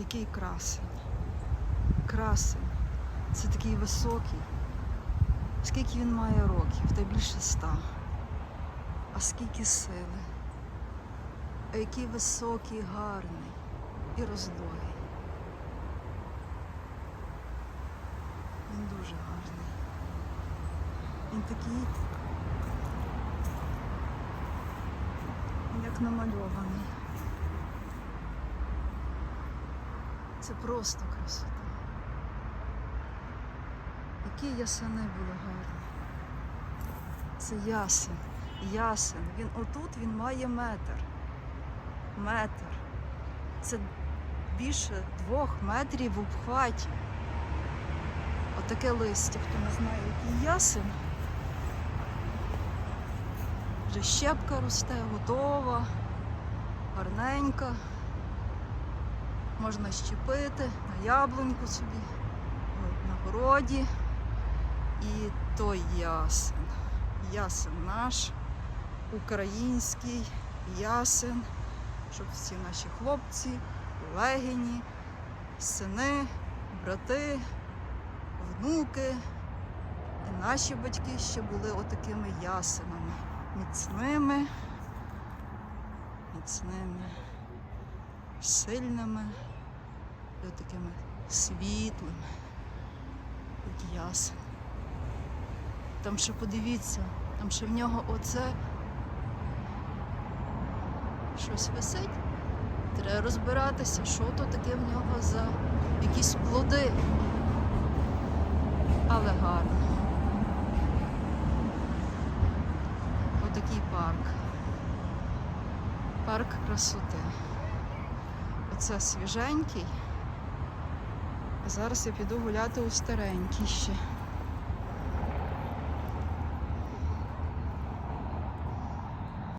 Який красень. Красень. Це такий високий. Скільки він має років? Та більше ста. А скільки сили. А який високий, гарний і розлогий. Він дуже гарний. Він такий, як намальований. Це просто красота. Які ясени були гарні. Це ясен. Ясен. Він отут він має метр. Метр. Це більше двох метрів в обхваті. Отаке листя, хто не знає, який ясен. Вже щепка росте, готова, гарненька. Можна щепити на яблуньку собі, на городі. І той ясен. Ясен наш, український ясен, щоб всі наші хлопці, легені, сини, брати, внуки і наші батьки ще були отакими ясенами, міцними, міцними, сильними і такими світлими, як ясен. Там ще подивіться, там ще в нього оце щось висить. Треба розбиратися, що то таке в нього за якісь плоди. Але гарно. Отакий парк. Парк красоти. Оце свіженький. А зараз я піду гуляти у старенькій ще.